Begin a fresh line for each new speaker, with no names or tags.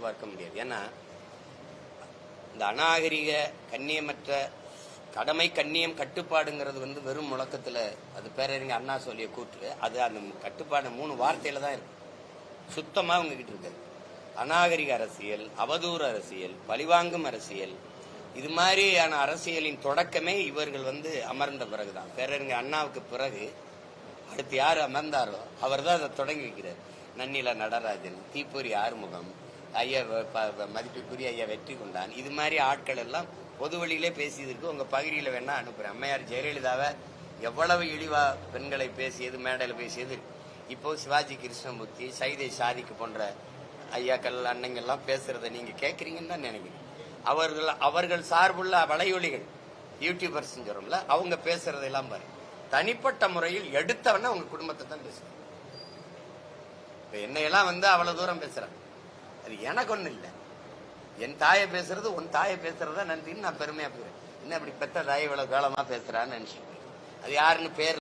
எதிர்பார்க்க முடியாது. ஏன்னா இந்த அநாகரிக கண்ணியமற்ற கடமை கண்ணியம் கட்டுப்பாடுங்கிறது வந்து வெறும் முழக்கத்துல அது பேரறிஞர் அண்ணா சொல்லிய கூற்று. அது அந்த கட்டுப்பாடு மூணு வார்த்தையில தான் இருக்கு. சுத்தமாக உங்ககிட்ட இருக்கு. அநாகரிக அரசியல் அவதூறு அரசியல் பழிவாங்கும் அரசியல் இது மாதிரியான அரசியலின் தொடக்கமே இவர்கள் வந்து அமர்ந்த பிறகுதான். பேரறிஞர் அண்ணாவுக்கு பிறகு அடுத்து யார் அமர்ந்தாரோ அவர் தான் அதை தொடங்கி வைக்கிறார். நன்னில நடராஜன் தீப்பொறி ஆறுமுகம் ஐயா வ- மதிப்புக்குரிய ஐயா வெற்றி கொண்டான். இது மாதிரி ஆட்கள் எல்லாம் பொது வழியிலே பேசியதற்கு உங்க பகுதியில் வேணா அனுப்புறேன். அம்மையார் ஜெயலலிதாவை எவ்வளவு இழிவா பெண்களை பேசியது மேடையில் பேசியது. இப்போ சிவாஜி கிருஷ்ணமூர்த்தி சைதை சாதிக்கு போன்ற ஐயாக்கள் அண்ணங்கள்லாம் பேசுறத நீங்க கேட்குறீங்கன்னு தான் நினைக்கிறேன். அவர்கள் அவர்கள் சார்புள்ள வலையொலிகள் யூடியூபர்ஸ் சொல்றோம்ல அவங்க பேசுறதெல்லாம் பாரு. தனிப்பட்ட முறையில் எடுத்தவன அவங்க குடும்பத்தை தான் பேசுறாங்க. இப்ப என்னையெல்லாம் வந்து அவ்வளவு தூரம் பேசுறாங்க. அது எனக்கு ஒண்ணு இல்லை. என் தாயை பேசுறது உன் தாயை பேசுறதா நன்றின்னு நான் பெருமையா போகிறேன் என்ன இப்படி பெத்த தாயை இவ்வளவு காலமா பேசுறான்னு நினைச்சிட்டு அது யாருன்னு பேர்